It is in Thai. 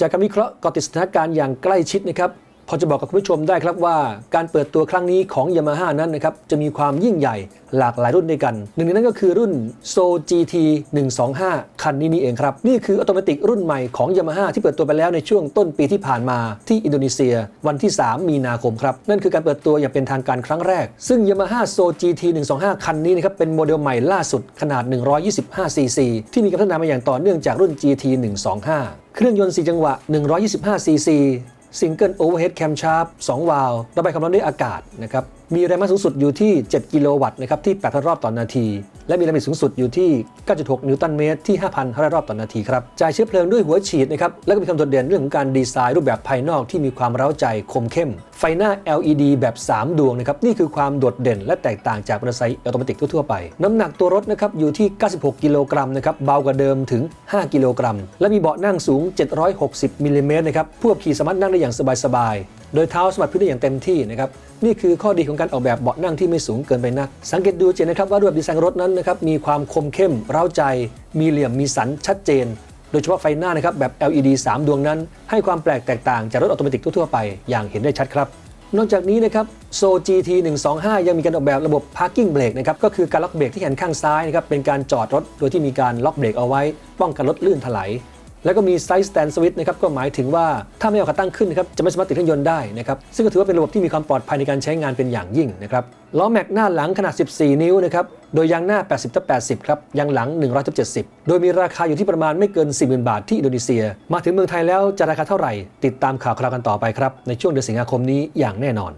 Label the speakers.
Speaker 1: จากการวิเคราะห์กติดสถานการณ์อย่างใกล้ชิดนะครับ พอจะบอกกับคุณผู้ชมได้ครับว่าการเปิดตัวครั้งนี้ของ Yamaha นั้นนะครับจะมีความยิ่งใหญ่หลากหลายรุ่นด้วยกัน หนึ่งในนั้นก็คือรุ่น So GT 125 คันนี้นี่เองครับ นี่คือออโตเมติรุ่นใหม่ของ Yamaha ที่เปิดตัวไปแล้วในช่วงต้นปีที่ผ่านมาที่อินโดนีเซีย วันที่ 3 มีนาคมครับ นั่นคือการเปิดตัวอย่างเป็นทางการครั้งแรก ซึ่ง Yamaha So GT 125 คันนี้นะครับเป็นโมเดลใหม่ล่าสุดขนาด 125 cc ที่มีการพัฒนามาอย่างต่อเนื่องจากรุ่น GT 125 เครื่องยนต์ 4 จังหวะ 125 cc ซิงเกิลโอเวอร์เฮดแคมชาร์ป2วาล์วระบายความร้อนด้วยอากาศนะครับ มีแรงม้าสูงสุดอยู่ที่ 7 กิโลวัตต์นะครับที่ 8,000 รอบต่อนาที และมีแรงบิดสูงสุดอยู่ที่ 9.6 นิวตันเมตรที่ 5,500 รอบต่อนาทีครับจ่ายเชื้อเพลิงด้วยหัวฉีดนะครับ และก็มีความโดดเด่นเรื่องของการดีไซน์รูปแบบภายนอกที่มีความเร้าใจคมเข้ม ไฟหน้า LED แบบ 3 ดวงนะครับนี่คือความโดดเด่นและแตกต่างจากมอเตอร์ไซค์ออโตเมติทั่วไป น้ำหนักตัวรถนะครับอยู่ที่ 96 กิโลกรัมนะครับเบากว่าเดิมถึง 5 กิโลกรัม และมีเบาะนั่งสูง 760มิลลิเมตรนะครับผู้ขับขี่สามารถนั่งได้อย่างสบายๆโดยเท้าสามารพื้นได้อย่างเต็มที่นะครับนี่คือข้อดีของการออกแบบเบาะนั่งที่ไม่สูงเกินไปนัก สังเกตดูเจนนะครับว่ารูปดีไซน์รถนั้นนะครับมีความคมเข้มเร้าใจ มีเหลี่ยมมีสันชัดเจน โดยเฉพาะไฟหน้านะครับแบบ LED 3 ดวงนั้น ให้ความแปลกแตกต่างจากรถออโตเมติกทั่วไปอย่างเห็นได้ชัดครับ นอกจากนี้นะครับ So GT 125 ยังมีการออกแบบระบบ Parking Brake นะครับก็คือการล็อกเบรกที่แขนข้างซ้ายนะครับเป็นการจอดรถโดยที่มีการล็อกเบรกเอาไว้ ป้องกันรถลื่นถลาย แล้วก็มี Side Stand Switch นะครับก็หมายถึงว่าถ้าไม่เอาขาตั้งขึ้นนะครับจะไม่สามารถติดเครื่องยนต์ได้นะครับซึ่งก็ถือว่าเป็นระบบที่มีความปลอดภัยในการใช้งานเป็นอย่างยิ่งนะครับล้อแม็กหน้าหลังขนาด 14 นิ้วนะครับโดยยางหน้า 80ทับ80 ครับ ยางหลัง1070 โดยมีราคาอยู่ที่ประมาณไม่เกิน 40,000 บาทที่อินโดนีเซีย มาถึงเมืองไทยแล้วจะราคาเท่าไหร่ ติดตามข่าวคราวกันต่อไปครับ ในช่วงเดือนสิงหาคมนี้อย่างแน่นอน